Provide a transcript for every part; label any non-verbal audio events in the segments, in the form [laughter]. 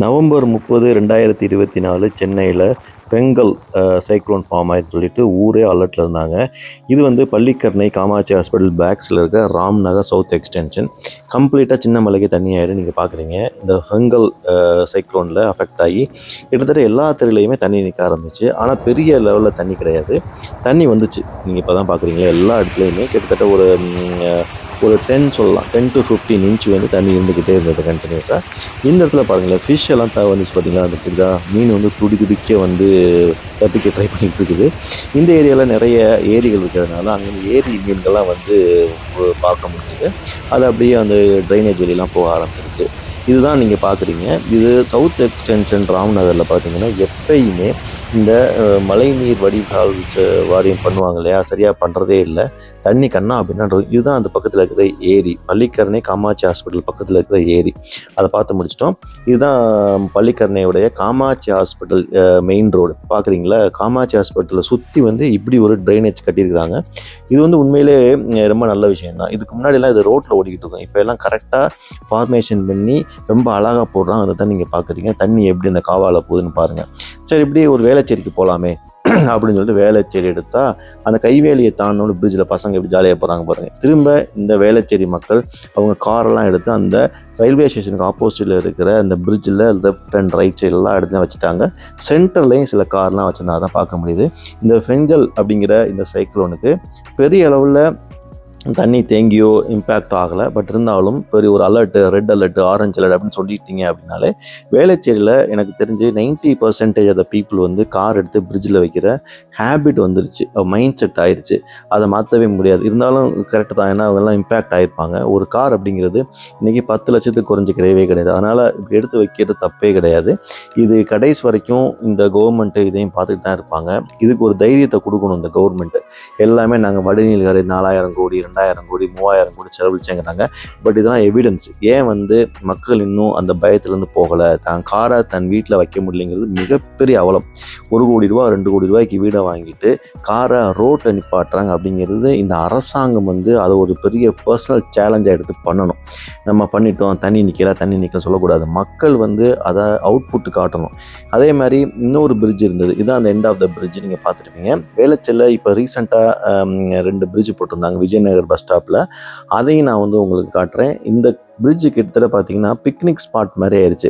November முப்பது ரெண்டாயிரத்தி இருபத்தி நாலு சென்னையில் பெங்கல் சைக்ளோன் ஃபார்ம் ஆயிடுன்னு சொல்லிட்டு ஊரே அலர்ட்டில் இருந்தாங்க. இது வந்து பள்ளிக்கரணை காமாட்சி ஹாஸ்பிட்டல் பேக்ஸில் இருக்க ராம் நகர் சவுத் எக்ஸ்டென்ஷன். கம்ப்ளீட்டாக சின்ன மலைக்கு தண்ணி ஆயிடும் நீங்கள் பார்க்குறீங்க இந்த பெங்கல் சைக்ளோனில் அஃபெக்ட் ஆகி கிட்டத்தட்ட எல்லா தெருலையுமே தண்ணி நிற்க ஆரம்பிச்சு ஆனால் பெரிய லெவலில் தண்ணி கிடையாது. தண்ணி வந்துச்சு. நீங்கள் இப்போ தான் பார்க்குறீங்களா எல்லா இடத்துலையுமே கிட்டத்தட்ட ஒரு ஒரு டென் சொல்லலாம். டென் டு ஃபிஃப்டீன் இன்ச் வந்து தண்ணி இருந்துக்கிட்டே இருந்தது கண்டினியூஸாக இந்த இடத்துல பாருங்களேன் ஃபிஷ் எல்லாம் த வந்துச்சு பார்த்தீங்களா அந்த புரியுதா? மீன் வந்து துடி துடிக்க வந்து தப்பிக்க ட்ரை பண்ணிகிட்டு இருக்குது. இந்த ஏரியாவில் நிறைய ஏரிகள் இருக்கிறதுனால அங்கே ஏரி மீன்கள்லாம் வந்து பார்க்க முடியுது. அது அப்படியே அந்த ட்ரைனேஜ் வெளியெல்லாம் போக ஆரம்பிச்சிருச்சு. இதுதான் நீங்கள் பார்க்குறீங்க இது சவுத் எக்ஸ்டென்ஷன் ராம்நகரில் பார்த்தீங்கன்னா எப்பயுமே இந்த மழைநீர் வடிகால் வாரியம் பண்ணுவாங்க இல்லையா? சரியாக பண்ணுறதே இல்லை. தண்ணி கண்ணா அப்படின்றது இதுதான் அந்த பக்கத்தில் இருக்கிற ஏரி. பள்ளிக்கரணை காமாட்சி ஹாஸ்பிட்டல் பக்கத்தில் இருக்கிற ஏரி. அதை பார்த்து முடிச்சிட்டோம். இதுதான் பள்ளிக்கரணையுடைய காமாட்சி ஹாஸ்பிட்டல் மெயின் ரோடு பார்க்குறீங்களா காமாட்சி ஹாஸ்பிட்டலை சுற்றி வந்து இப்படி ஒரு ட்ரைனேஜ் கட்டியிருக்கிறாங்க. இது வந்து உண்மையிலே ரொம்ப நல்ல விஷயம் தான் இதுக்கு முன்னாடிலாம் இது ரோட்டில் ஓடிக்கிட்டு இருக்கும். இப்போ எல்லாம் கரெக்டாக ஃபார்மேஷன் பண்ணி ரொம்ப அழகாக போடுறாங்க அதை தான் நீங்கள் பார்க்குறீங்க தண்ணி எப்படி இந்த காவால போகுதுன்னு பாருங்கள் சரி இப்படி ஒரு வேளச்சேரிக்கு போகலாமே [clears throat] அப்படின்னு சொல்லிட்டு வேளச்சேரி எடுத்தால் அந்த கைவேலியை தாண்டோன்னு பிரிட்ஜில் பசங்க எப்படி ஜாலியாக போகிறாங்க பாருங்க. திரும்ப இந்த வேளச்சேரி மக்கள் அவங்க காரெல்லாம் எடுத்து அந்த ரயில்வே ஸ்டேஷனுக்கு ஆப்போசிட்டில் இருக்கிற அந்த பிரிட்ஜில் லெஃப்ட் அண்ட் ரைட் சைடெல்லாம் எடுத்து வச்சுட்டாங்க. சென்டர்லேயும் சில கார்லாம் வச்சுருந்தா தான் பார்க்க முடியுது. இந்த ஃபெங்கல் அப்படிங்கிற இந்த சைக்கிளோனுக்கு பெரிய அளவில் தண்ணி தேங்கியோ இம்பேக்ட் ஆகலை. பட் இருந்தாலும் பெரிய ஒரு alert red alert orange alert அப்படின்னு சொல்லிட்டீங்க அப்படின்னாலே வேளச்சேரியில் எனக்கு தெரிஞ்சு 90% பர்சன்டேஜ் ஆஃப் த பீப்புள் வந்து கார் எடுத்து பிரிட்ஜில் வைக்கிற ஹேபிட் வந்துருச்சு. மைண்ட் செட் ஆயிடுச்சு அதை மாற்றவே முடியாது. இருந்தாலும் கரெக்டு தான். ஏன்னா அவங்கெல்லாம் இம்பேக்ட் ஆகிருப்பாங்க ஒரு கார் அப்படிங்கிறது இன்றைக்கி பத்து லட்சத்துக்கு குறைஞ்ச கிடையவே கிடையாது. அதனால் இப்படி எடுத்து வைக்கிறது தப்பே கிடையாது. இது கடைசி வரைக்கும் இந்த கவர்மெண்ட்டு இதையும் பார்த்துட்டு தான் இருப்பாங்க. இதுக்கு ஒரு தைரியத்தை கொடுக்கணும் இந்த கவர்மெண்ட்டு எல்லாமே நாங்கள் வடிநீல்காரி நாலாயிரம் கோடி ரெண்டாயிரம் கோடி மூவாயிரம் கோடி செலவழிச்சேங்கிறாங்க பட் இதெல்லாம் எவிடன்ஸ் ஏன் வந்து மக்கள் இன்னும் அந்த பயத்துலேருந்து போகலை? தான் காரை தன் வீட்டில் வைக்க முடியலைங்கிறது மிகப்பெரிய அவலம். ஒரு கோடி ரூபா ரெண்டு கோடி ரூபாய்க்கு வீடை வாங்கிட்டு காரை ரோட்டில் நிப்பாட்டுறாங்க அப்படிங்கிறது இந்த அரசாங்கம் வந்து அதை ஒரு பெரிய பர்சனல் சேலஞ்சாக எடுத்து பண்ணணும். நம்ம பண்ணிட்டோம் தண்ணி நிற்கல தண்ணி நிற்கல சொல்லக்கூடாது. மக்கள் வந்து அதை அவுட்புட் காட்டணும். அதே மாதிரி இன்னொரு பிரிட்ஜ் இருந்தது. இதுதான் அந்த எண்ட் ஆஃப் த பிரிட்ஜ் நீங்கள் பார்த்துருப்பீங்க. வேலைச்சல்ல இப்போ ரீசெண்டாக ரெண்டு பிரிட்ஜ் போட்டிருந்தாங்க. விஜயநகர் பஸ் ஸ்டாப்பில் அதையும் நான் வந்து உங்களுக்கு காட்டுறேன். இந்த பிரிட்ஜு கிட்டத்தட்ட பார்த்தீங்கன்னா பிக்னிக் ஸ்பாட் மாதிரி ஆயிடுச்சு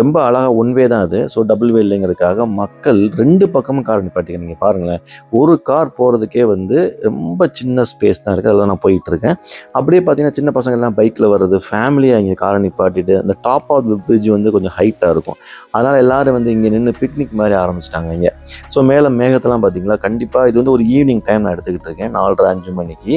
ரொம்ப அழகாக ஒன் வே தான் அது. ஸோ டபுள் வே இல்லைங்கிறதுக்காக மக்கள் ரெண்டு பக்கமும் கார் நிப்பாட்டிங்க நீங்கள் பாருங்களேன். ஒரு கார் போகிறதுக்கே வந்து ரொம்ப சின்ன ஸ்பேஸ் தான் இருக்குது அதில் நான் போயிட்டு இருக்கேன் அப்படியே பார்த்தீங்கன்னா சின்ன பசங்க எல்லாம் பைக்கில் வர்றது ஃபேமிலியாக இங்கே காரை நிப்பாட்டிட்டு அந்த டாப் ஆஃப் த பிரிட்ஜ் வந்து கொஞ்சம் ஹைட்டாக இருக்கும். அதனால் எல்லாரும் வந்து இங்கே நின்று பிக்னிக் மாதிரி ஆரம்பிச்சிட்டாங்க இங்கே. ஸோ மேலே மேகத்தெல்லாம் பார்த்தீங்களா கண்டிப்பாக இது வந்து ஒரு ஈவினிங் டைம் நான் எடுத்துக்கிட்டு இருக்கேன் நாலரை அஞ்சு மணிக்கு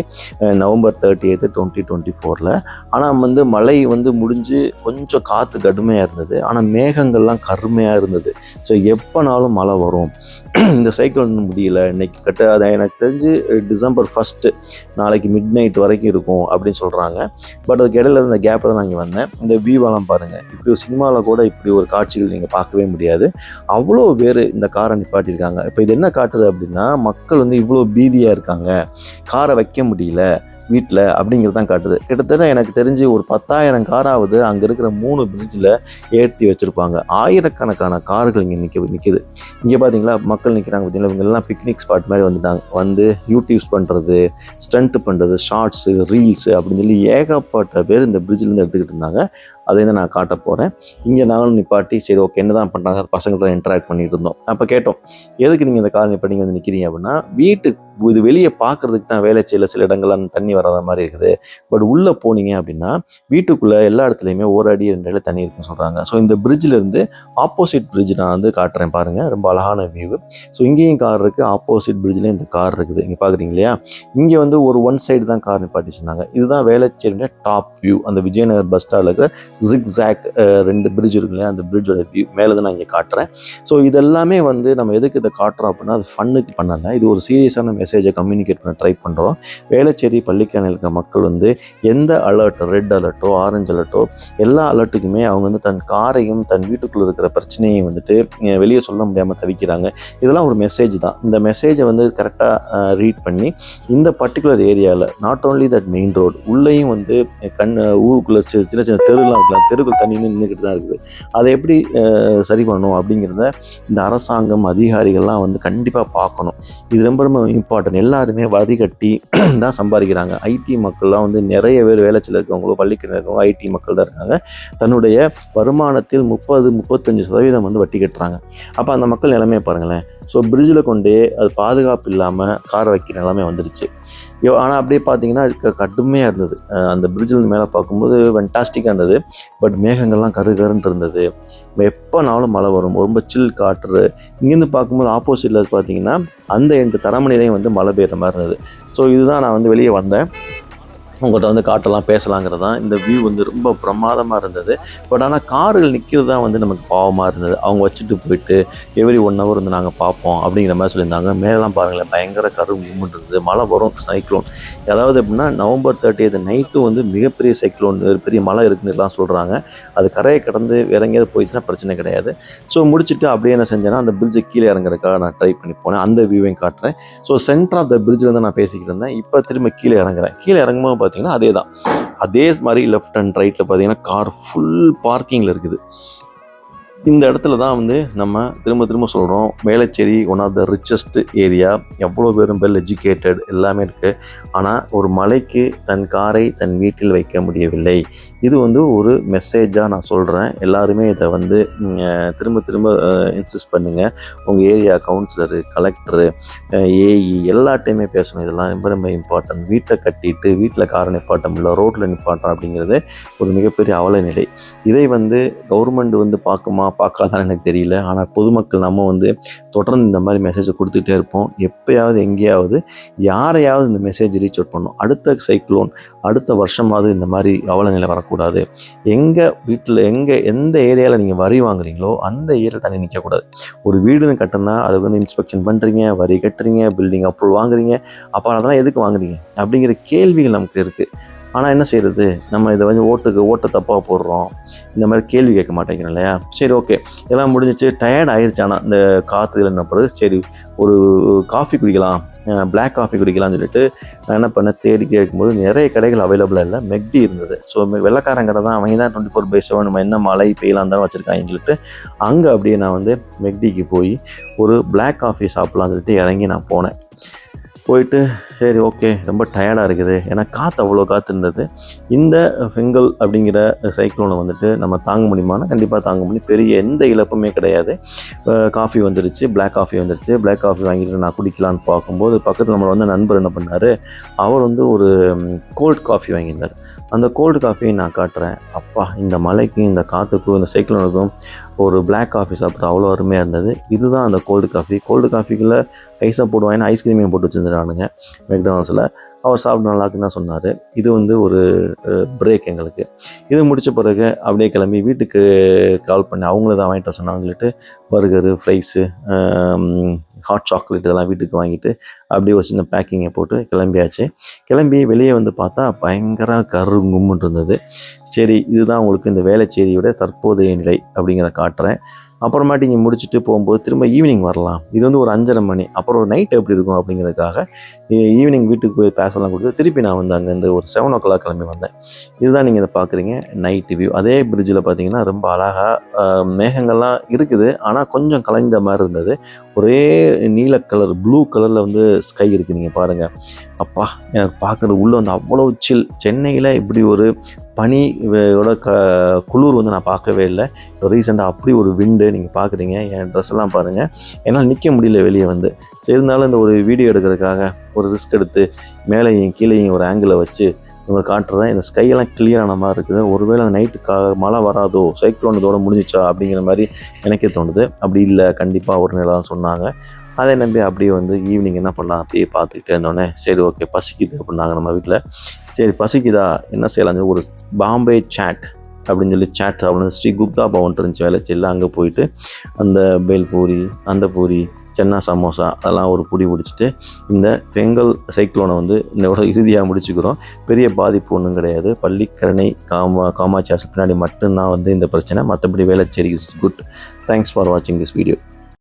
November thirty eighth twenty twenty ஃபோரில் ஆனால் வந்து மழை மழை வந்து முடிஞ்சு கொஞ்சம் காற்று கடுமையாக இருந்தது. ஆனால் மேகங்கள்லாம் கருமையாக இருந்தது. ஸோ எப்போனாலும் மழை வரும். [clears throat] இந்த சைக்கிள் ஒன்றும் முடியல. இன்னைக்கு கட்ட அதை எனக்கு தெரிஞ்சு டிசம்பர் ஃபஸ்ட்டு நாளைக்கு மிட் நைட் வரைக்கும் இருக்கும் அப்படின்னு சொல்கிறாங்க பட் அதுக்கு இடையில இந்த கேப்பில் தான் நான் இங்கே வந்தேன். இந்த வியூவெல்லாம் பாருங்கள் இப்படி ஒரு சினிமாவில் கூட இப்படி ஒரு காட்சிகள் நீங்கள் பார்க்கவே முடியாது. அவ்வளோ பேர் இந்த காரை நிப்பாட்டியிருக்காங்க. இப்போ இது என்ன காட்டுது அப்படின்னா மக்கள் வந்து இவ்வளோ பீதியாக இருக்காங்க. காரை வைக்க முடியல. வீட்டில் அப்படிங்கிறது தான் காட்டுது. கிட்டத்தட்ட எனக்கு தெரிஞ்சு ஒரு பத்தாயிரம் காராவது அங்கே இருக்கிற மூணு பிரிட்ஜில் ஏற்றி வச்சுருப்பாங்க. ஆயிரக்கணக்கான கார்கள் இங்கே நிற்க நிற்கிது இங்கே பார்த்தீங்களா மக்கள் நிற்கிறாங்க பார்த்தீங்களா இவங்கெல்லாம் பிக்னிக் ஸ்பாட் மாதிரி வந்துட்டாங்க. வந்து யூடியூப்ஸ் பண்ணுறது ஸ்டண்ட் பண்ணுறது ஷார்ட்ஸு ரீல்ஸு அப்படின்னு சொல்லி ஏகப்பட்ட பேர் இந்த பிரிட்ஜிலேருந்து எடுத்துக்கிட்டு இருந்தாங்க. அதை தான் நான் காட்ட போகிறேன் இங்கே நாங்களும் நிப்பாட்டி சரி ஓகே என்ன தான் பண்ணுறாங்க பசங்கள்ட்ட இன்ட்ராக்ட் பண்ணிட்டு இருந்தோம். அப்போ கேட்டோம் எதுக்கு நீங்கள் இந்த கார் நிப்பாட்டி வந்து நிற்கிறீங்க அப்படின்னா வீட்டுக்கு இது வெளியே பார்க்கறதுக்கு தான் வேலை செய்யல சில இடங்கள்லாம் தண்ணி வராத மாதிரி இருக்குது. பட் உள்ளே போனீங்க அப்படின்னா வீட்டுக்குள்ளே எல்லா இடத்துலையுமே ஒரு அடி ரெண்டு அடி தண்ணி இருக்குன்னு சொல்கிறாங்க ஸோ இந்த பிரிட்ஜிலேருந்து இருந்து ஆப்போசிட் பிரிட்ஜ் நான் வந்து காட்டுறேன் பாருங்கள் ரொம்ப அழகான வியூ ஸோ இங்கேயும் கார் இருக்குது ஆப்போசிட் பிரிட்ஜ்லேயும் இந்த கார் இருக்குது. இங்கே பார்க்குறீங்க இல்லையா இங்கே வந்து ஒரு ஒன் சைடு தான் கார் நிப்பாட்டி வச்சுருந்தாங்க இதுதான் வேளச்சேரியோட டாப் வியூ அந்த விஜயநகர் பஸ் ஸ்டாண்டில் இருக்கிற ஜிக்ஸாக் ரெண்டு பிரிட்ஜ் இருக்கு இல்லையா அந்த பிரிட்ஜோட வியூ மேலே தான் நான் இங்கே காட்டுறேன். ஸோ இதெல்லாமே வந்து நம்ம எதுக்கு இதை காட்டுறோம் அப்படின்னா அது ஃபன்னுக்கு பண்ணலை இது ஒரு சீரியஸான மெசேஜை கம்யூனிகேட் பண்ண ட்ரை பண்ணுறோம் வேளச்சேரி பள்ளிக்கான இருக்க மக்கள் வந்து எந்த அலர்ட் ரெட் அலர்ட்டோ ஆரஞ்சு அலர்ட்டோ எல்லா அலர்ட்டுக்குமே அவங்க வந்து தன் காரையும் தன் வீட்டுக்குள்ளே இருக்கிற பிரச்சனையும் வந்துட்டு வெளியே சொல்ல முடியாமல் தவிக்கிறாங்க. இதெல்லாம் ஒரு மெசேஜ் தான். இந்த மெசேஜை வந்து கரெக்டாக ரீட் பண்ணி இந்த பர்டிகுலர் ஏரியாவில் not only that main road உள்ளேயும் வந்து கண் ஊருக்குள்ளே சின்ன சின்ன தெருலாம் இருக்கலாம் தெருக்கள் தண்ணி நின்றுக்கிட்டு தான் இருக்குது. அதை எப்படி சரி பண்ணணும் அப்படிங்கிறத இந்த அரசாங்கம் அதிகாரிகள்லாம் வந்து கண்டிப்பாக பார்க்கணும். இது ரொம்ப ரொம்ப இம்பார்ட்டன்ட் எல்லாருமே வரிகட்டி [clears throat] தான் சம்பாதிக்கிறாங்க. ஐடி மக்கள்லாம் வந்து நிறைய பேர் வேலைச்சில் இருக்கவங்களோ பள்ளிக்கு இருக்கவங்க ஐடி மக்கள் தான் இருக்காங்க. தன்னுடைய வருமானத்தில் முப்பது முப்பத்தஞ்சு சதவீதம் வந்து வட்டி கட்டுறாங்க. அப்போ அந்த மக்கள் நிலைமையை பாருங்களேன். ஸோ பிரிட்ஜில் கொண்டே அது பாதுகாப்பு இல்லாமல் காரை வைக்கிற நிலைமை வந்துடுச்சு ஆனால் அப்படியே பார்த்தீங்கன்னா அது க- கடுமையாக இருந்தது அந்த பிரிட்ஜில் மேலே பார்க்கும்போது வெண்டாஸ்டிக்காக இருந்தது. பட் மேகங்கள்லாம் கரு கருன்ட்டு இருந்தது. எப்போனாலும் மழை வரும். ரொம்ப சில் காற்று. இங்கேருந்து பார்க்கும்போது ஆப்போசிட்டில் பார்த்தீங்கன்னா அந்த எண்டு தரமணிலையும் வந்து மழை பெய்கிற மாதிரி இருந்தது. ஸோ இதுதான் நான் வந்து வெளியே வந்தேன். உங்கள்கிட்ட வந்து காட்டலாம் பேசலாங்கிறது தான் இந்த வியூ வந்து ரொம்ப பிரமாதமாக இருந்தது. பட் ஆனால் கார்கள் நிற்கிறது தான் வந்து நமக்கு பாவமாக இருந்தது. அவங்க வச்சுட்டு போயிட்டு எவ்ரி ஒன் ஹவர் வந்து நாங்கள் பார்ப்போம் அப்படிங்கிற மாதிரி சொல்லியிருந்தாங்க. மேலாம் பாருங்களேன் பயங்கர கரு மூமெண்ட் இருந்தது மழை வரும் சைக்ளோன் அதாவது எப்படின்னா நவம்பர் தேர்ட்டி நைட்டும் வந்து மிகப்பெரிய சைக்ளோன் பெரிய மழை இருக்குன்னுலாம் சொல்கிறாங்க அது கரையை கடந்து வேற எங்கேயாவது போயிடுச்சுன்னா பிரச்சனை கிடையாது. ஸோ முடிச்சுட்டு அப்படியே என்ன செஞ்சேன்னா அந்த பிரிட்ஜை கீழே இறங்குறதுக்காக நான் ட்ரை பண்ணி போனேன். அந்த வியூவையும் காட்டுறேன். ஸோ சென்டர் ஆஃப் த பிரிட்ஜில் தான் நான் பேசிக்கிட்டு இருந்தேன். இப்போ திரும்ப கீழே இறங்குறேன். கீழே இறங்கும்போது பார்த்தீங்கன்னா அதே தான் அதே மாதிரி லெஃப்ட் அண்ட் ரைட்டில் பார்த்தீங்கன்னா கார் ஃபுல் பார்க்கிங்கில் இருக்குது. இந்த இடத்துல தான் வந்து நம்ம திரும்ப திரும்ப சொல்கிறோம் Velachery one of the richest area எவ்வளோ பேரும் வெல் எஜுகேட்டட் எல்லாமே இருக்குது ஆனால் ஒரு மலைக்கு தன் காரை தன் வீட்டில் வைக்க முடியவில்லை. இது வந்து ஒரு மெசேஜாக நான் சொல்கிறேன் எல்லாருமே இதை வந்து திரும்ப திரும்ப இன்சிஸ்ட் பண்ணுங்கள் உங்கள் ஏரியா கவுன்சிலரு கலெக்டரு ஏஇ எல்லாட்டையுமே பேசணும். இதெல்லாம் ரொம்ப ரொம்ப இம்பார்ட்டன்ட் வீட்டை கட்டிட்டு வீட்டில் காரை நிப்பாட்டம் இல்லை ரோட்டில் நிப்பாட்டம் அப்படிங்கிறது ஒரு மிகப்பெரிய அவலநிலை. இதை வந்து கவர்மெண்ட் வந்து பார்க்குமா பார்க்காதான்னு எனக்கு தெரியல. ஆனால் பொதுமக்கள் நம்ம வந்து தொடர்ந்து இந்த மாதிரி மெசேஜை கொடுத்துட்டே இருப்போம். எப்பயாவது எங்கேயாவது யாரையாவது இந்த மெசேஜ் ரீச் அவுட் பண்ணும் அடுத்த சைக்ளோன் அடுத்த வருஷமாவது இந்த மாதிரி அவல நிலை வரக்கூடாது. எங்கள் வீட்டில் எங்கே எந்த ஏரியாவில் நீங்கள் வரி வாங்குறீங்களோ அந்த ஏரியாவில் தண்ணி நிற்கக்கூடாது ஒரு வீடுன்னு கட்டினா அதை வந்து இன்ஸ்பெக்ஷன் பண்ணுறீங்க வரி கட்டுறீங்க பில்டிங் அப்ரூவல் வாங்குறீங்க. அப்போ அதெல்லாம் எதுக்கு வாங்குறீங்க? அப்படிங்கிற கேள்விகள் நமக்கு இருக்குது ஆனால் என்ன செய்கிறது நம்ம இதை வந்து ஓட்டுக்கு ஓட்டை தப்பாக போடுறோம். இந்த மாதிரி கேள்வி கேட்க மாட்டேங்கிறோம் இல்லையா? சரி ஓகே எல்லாம் முடிஞ்சிச்சு. டயர்ட் ஆயிடுச்சு ஆனால் இந்த காற்று இல்லைன்ன பிறகு சரி ஒரு காஃபி குடிக்கலாம். பிளாக் காஃபி குடிக்கலாம்னு சொல்லிட்டு நான் என்ன பண்ணேன்? தேடி கேட்கும்போது நிறைய கடைகள் அவைலபிளாக இல்லை. மெக்டி இருந்தது. ஸோ வெள்ளக்காரன் கடை தான். அவங்க தான் டுவெண்ட்டி ஃபோர் பை செவன் நம்ம என்ன மழை பெய்யலாம் தான் வச்சுருக்காங்கன்னு சொல்லிட்டு அங்கே அப்படியே நான் வந்து மெக்டிக்கு போய் ஒரு பிளாக் காஃபி சாப்பிட்லான்னு சொல்லிட்டு இறங்கி நான் போனேன். போயிட்டு சரி ஓகே ரொம்ப டயர்டாக இருக்குது. ஏன்னா காற்று அவ்வளோ காற்று இருந்தது இந்த ஃபெங்கல் அப்படிங்கிற சைக்ளோனை வந்துட்டு நம்ம தாங்க முடியுமானா கண்டிப்பாக தாங்க முடியும். பெரிய எந்த இழப்புமே கிடையாது. காஃபி வந்துருச்சு பிளாக் காஃபி வந்துருச்சு. பிளாக் காஃபி வாங்கிட்டு நான் குடிக்கலான்னு பார்க்கும்போது பக்கத்தில் நம்மளை வந்து நண்பர் என்ன பண்ணார்? அவர் வந்து ஒரு கோல்ட் காஃபி வாங்கியிருந்தார். அந்த கோல்டு காஃபியை நான் காட்டுறேன். அப்பா இந்த மலைக்கும் இந்த காற்றுக்கும் இந்த சைக்கிளோனுக்கும் ஒரு பிளாக் காஃபி சாப்பிட்டு அவ்வளோ அருமையாக இருந்தது. இதுதான் அந்த கோல்டு காஃபி கோல்டு காஃபிக்குள்ளே ஐஸாக போடுவாங்க ஐஸ்கிரீமையும் போட்டு வச்சுருந்துறானுங்க மெக்டானல்ஸில் அவர் சாப்பிட நல்லாக்குன்னு தான் சொன்னார். இது வந்து ஒரு பிரேக் எங்களுக்கு. இது முடித்த பிறகு அப்படியே கிளம்பி வீட்டுக்கு கால் பண்ணி அவங்கள தான் வாங்கிட்டு சொன்னாங்கன்னு சொல்லிட்டு பர்கரு ஃப்ரைஸு ஹாட் சாக்லேட் இதெல்லாம் வீட்டுக்கு வாங்கிட்டு அப்படியே ஒரு சின்ன பேக்கிங்கை போட்டு கிளம்பியாச்சு. கிளம்பி வெளியே வந்து பார்த்தா பயங்கர கருங்கும்முன்னு இருந்தது சரி இதுதான் உங்களுக்கு இந்த வேலைச்சேரியோட தற்போதைய நிலை அப்படிங்கிறத காட்டுறேன். அப்புறமாட்டி இங்கே முடிச்சுட்டு போகும்போது திரும்ப ஈவினிங் வரலாம். இது வந்து ஒரு அஞ்சரை மணி. அப்புறம் ஒரு நைட் எப்படி இருக்கும் அப்படிங்கிறதுக்காக ஈவினிங் வீட்டுக்கு போய் பேசலாம் கொடுத்து திருப்பி நான் வந்து அங்கேருந்து ஒரு செவன் ஓ கிளாக் கிளம்பி வந்தேன். இதுதான் நீங்கள் இதை பார்க்குறீங்க நைட் வியூ அதே பிரிட்ஜில் பார்த்தீங்கன்னா ரொம்ப அழகாக மேகங்கள்லாம் இருக்குது. ஆனால் கொஞ்சம் கலைந்த மாதிரி இருந்தது. ஒரே நீல கலர் ப்ளூ கலரில் வந்து ஸ்கை இருக்குது நீங்கள் பாருங்கள் அப்பா எனக்கு பார்க்குறது உள்ளே வந்து அவ்வளோ சில் சென்னையில் இப்படி ஒரு பனி யோட க குளிர் வந்து நான் பார்க்கவே இல்லை. ரீசெண்டாக அப்படி ஒரு விண்டு நீங்கள் பார்க்குறீங்க. என் ட்ரெஸ் எல்லாம் பாருங்கள் என்னால் நிற்க முடியல வெளியே வந்து. சரி இருந்தாலும் இந்த ஒரு வீடியோ எடுக்கிறதுக்காக ஒரு ரிஸ்க் எடுத்து மேலேயும் கீழேயும் ஒரு ஆங்கிளை வச்சு உங்களை காட்டுறேன். இந்த ஸ்கையெல்லாம் கிளியரான மாதிரி இருக்குது. ஒருவேளை நைட்டு கா மழை வராதோ சைக்ளோன் இதோட முடிஞ்சிச்சா அப்படிங்கிற மாதிரி எனக்கே தோணுது. அப்படி இல்லை. கண்டிப்பாக ஒரு நிலை சொன்னாங்க. அதை நம்பி அப்படியே வந்து ஈவினிங் என்ன பண்ணலாம்? அப்படியே பார்த்துக்கிட்டே இருந்தோடனே சரி ஓகே பசிக்குது அப்படின்னாங்க நம்ம வீட்டில் சரி பசிக்குதா? என்ன செய்யலாம் ஒரு பாம்பே சாட் அப்படின்னு சொல்லி சாட் அப்படின்னு ஸ்ரீ குப்தா பவன் இருந்துச்சு வேலைச்சில்ல அங்கே போயிட்டு அந்த பேல்பூரி அந்த பூரி சென்னா சமோசா அதெல்லாம் ஒரு புடி பிடிச்சிட்டு இந்த பெங்கல் சைக்ளோனை வந்து இதோட இறுதியாக முடிச்சுக்கிறோம். பெரிய பாதிப்பு ஒன்றும் கிடையாது. பள்ளிக்கரணை காமா காமாட்சி பின்னாடி மட்டும்தான் வந்து இந்த பிரச்சனை. மற்றபடி Velachery is good thanks for வாட்சிங் திஸ் வீடியோ